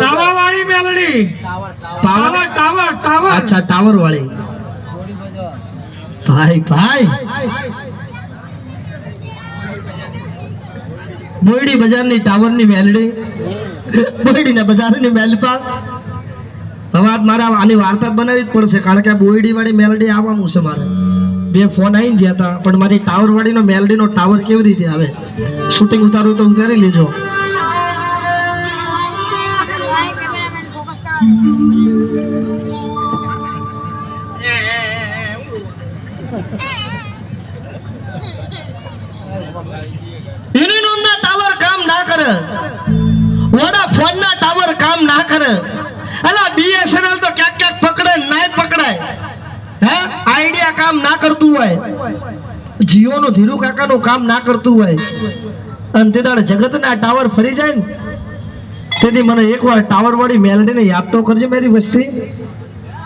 તાવાવાળી Meldi. Tower tower tower. Tower અચ્છા tower વાળી ભાઈ ભાઈ. બોયડી બજારની ટાવરની મેલડી. બોયડી ને બજારની મેલપા. હવે મારા આની વાર્તા બનાવવી જ પડશે, કારણ કે બોયડી વાળી મેલડી આવવાનું છે મારે. બે ફોન આવીને ગયા હતા પણ મારી ટાવર વાળીનો મેલડીનો ટાવર કેવી રીતે આવે? શૂટિંગ ઉતારવું તો ઉતારી લેજો ટાવર કામ ના કરે. વડા ના ટાવર કામ ના કરે. અલા બીએસએનએલ તો ક્યાંક ક્યાંક પકડે નાય પકડાય. આઈડિયા કામ ના કરતું હોય. જીઓ નું ધીરુ કાકા નું કામ ના કરતું હોય. અને તે દાડે જગતના ટાવર ફરી જાય ને, તેથી મને એકવાર ટાવર વાળી મેલડીને યાદ તો કરજે મારી વસ્તી.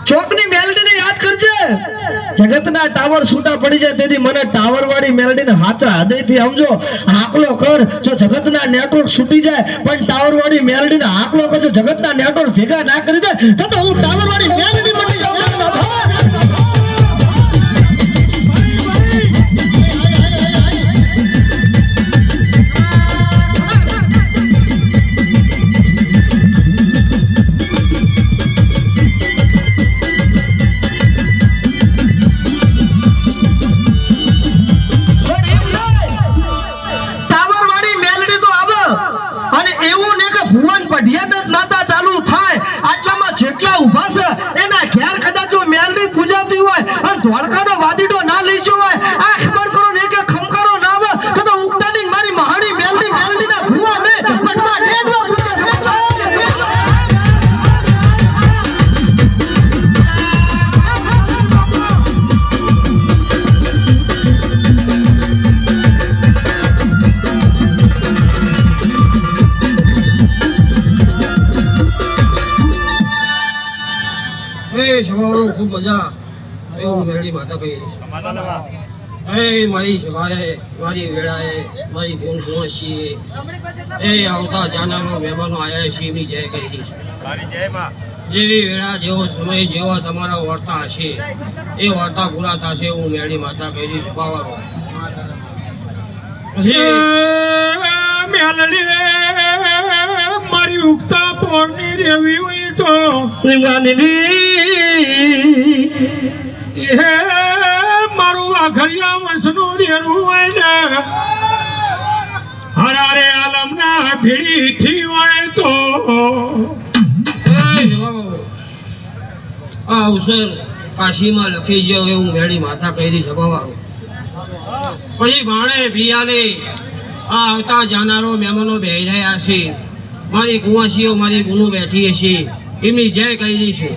ચોકની મેલડીને યાદ કરજે. જગતના ટાવર છૂટા પડી જાય તેથી મને ટાવર વાળી મેલડીને હાચા હૃદયથી સમજો. હાકલો કર, જો જગતના નેટવર્ક છૂટી જાય, પણ ટાવર વાળી મેલડીને હાકલો કર, જો જગતના નેટવર્ક ભેગા ના કરી દે, તો હું ટાવર વાળી મેલડી ઘેર કદાચ જો મેલડી પૂજાતી હોય અને ધોળકાનો વાદીડો ના લઈ ગયો હોય એ સવારો ખૂબ મજા. એવું મેળી માતા કહી એ મારી સવારે મારી વેળાએ મારી એ આવતા જાનારો મહેમાનો આવ્યા શિવની જય કરી દઈશ. જેવી વેળા જેવો સમય જેવા તમારા વાર્તા હશે. એ વાર્તા પૂરા થશે હું મેળી માતા મેલડી મારી ઉગતા દેવી તો હે મારું આખરિયા વંશનું દેરું હોય ને, હરારે આલમના ભીડી થી હોય તો આ અવસર કાશીમાં લખી ગયો એવું મેળી માતા દઈશ સભાવાળો પછી ભાણે ભિયાલે આ આવતા જાનારો મહેમાનો બેહી રહ્યા છે. મારી કુવાસીઓ મારી ગુનો બેઠી છે એમની જય કહી છે.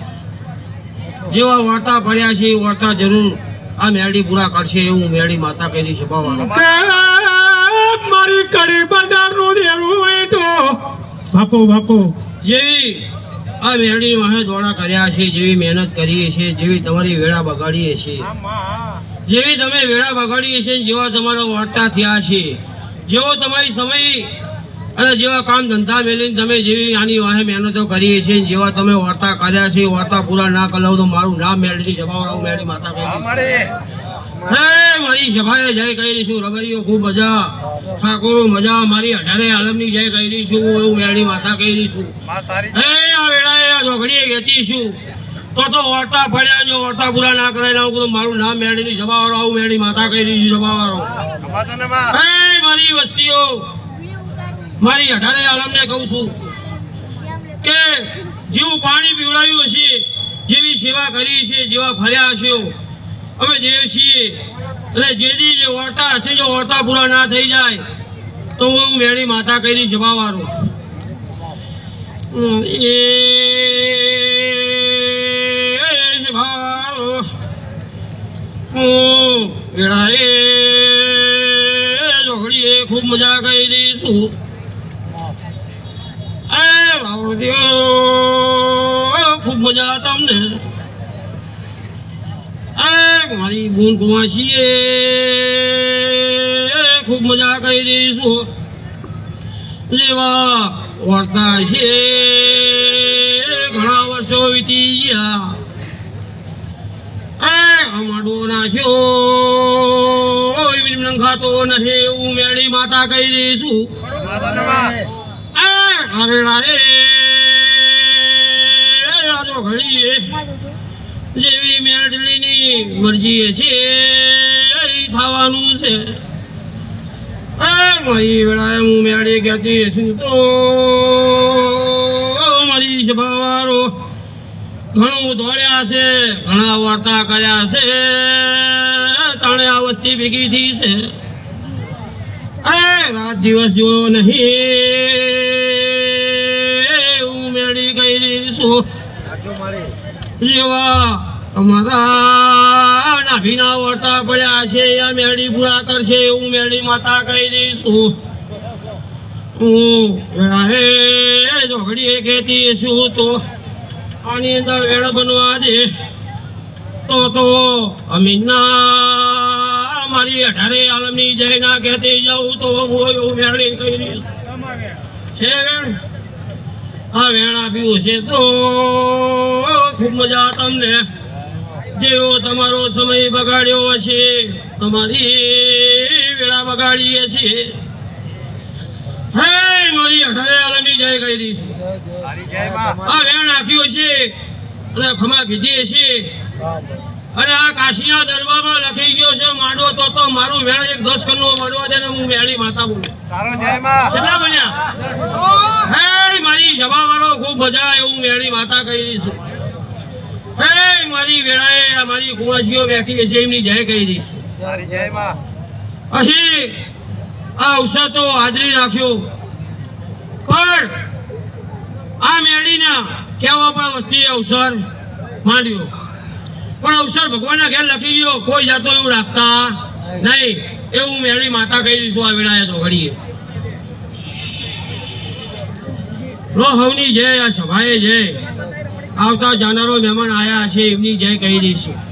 જેવા વાર્તા ભર્યા છે એ વાર્તા જરૂર આ મેળી પૂરા કરશે એવું મેળી માતા કહી છે મારી બજારનું હોય તો બાપો બાપો. જેવી આ મેળી વાહે દોડા કર્યા છે જેવી મહેનત કરીએ છીએ જેવી તમારી વેળા બગાડીએ છીએ જેવી તમે વેળા બગાડીએ છીએ જેવા તમારા વાર્તા થયા છે. જેવો તમારી સમય અને જેવા કામ ધંધા મેળવીને તમે જેવી આની વાહે મહેનતો કરીએ છીએ જેવા તમે વાર્તા કર્યા છે વાર્તા પૂરા ના કરાવ તો મારું નામ મેળવી જવાબ મેળી. માતા મારી સભાએ જય કહી દઈશું રબરીઓ ખૂબ મજા. ઠાકોરો મજા. મારી અઢારે આલમની જય કહી દઈશું એવું મેળી માતા કહી દઈશું હે આ વેળાએ આ ઝોઘડીએ વેચીશું તો તો વાર્તા પડ્યા જો વાર્તા પૂરા ના કરાય ના તો મારું નામ મેળવી જમાવાળો આવું મેળી માતા કહી દઈશું જમાવાળો હે મારી વસ્તીઓ મારી અઢારે આલમને કહું છું કે જેવું પાણી પીવડાવ્યું હશે, જેવી સેવા કરી છે જેવા ફર્યા છે અમે દેવ છીએ અને જેથી જે વાર્તા હશે, જો વાર્તા પૂરા ના થઈ જાય, તો હું મેળી માતા કરી જવાવાળો. એ જવાવાળો હું વેળાએ જોગડીએ ખૂબ મજા કરી દઈશું ખૂબ મજા તમને. મારી બૂન કુમાશીએ ખૂબ મજા કરી દઈશું. જેવા વર્તા છે. ઘણા વર્ષો વીતી ગયા. એ અમાડો નાખ્યો. નથી. એવું મેળી માતા કહી દઈશું. એ હરેડા જેવી મેળડીની મરજી છે, એ થવાનું છે. મારી વેળાએ હું છું ઘણું દોડ્યા છે, ઘણા વાર્તા કર્યા છે, તાણે આ વસ્તી ભેગી થઈ છે. રાત દિવસ જો નહીં. જેવા અમારા નાભીના વર્તા પડ્યા છે, આ મેળી પૂરા કરશે એવું મેળી માતા કહી દઈશું. હું હે ઝોઘડીએ કહેતી છું તો આની અંદર વેળ બનવા દે. તો તો અમીના મારી અઢારે આલમની જય ના કહેતી જાઉં તો હું એવું કહી દઈશ. છે વેણ આ વેણ છે તો ખૂબ મજા તમને. જેવો તમારો સમય બગાડ્યો હશે તમારી વેળા બગાડીએ છીએ. હે મારી અઢારે આલમની જય આ વેણ આપ્યું છે અને ખમા કીધી છે અને આ કાશીના દરબારમાં લખી ગયો છે માંડવો તો તો મારું વેણ એક દસ કન્નો મળવા દે ને હું વેળી માતા બોલું. કેટલા બન્યા? હે મારી સભા વાળો ખૂબ મજા એવું મેળી માતા કહી દઈશું. હે મારી વેળાએ આ મારી કુંવાસીઓ બેઠી હશે એમની જય કહી દઈશું. અહીં આ અવસર તો હાજરી રાખ્યો. પણ આ મેળીના કહેવા પણ વસ્તી અવસર માંડ્યો. પણ અવસર ભગવાનના ઘેર લખી ગયો કોઈ જાતો એવું રાખતા નહીં. એવું મેળી માતા કહી દઈશું આ વેળાએ તો ઘડીએ. લો હવની જય આ સભાએ જય. આવતા જાનારો મહેમાન આવ્યા છે એમની જય કહી દઈશું.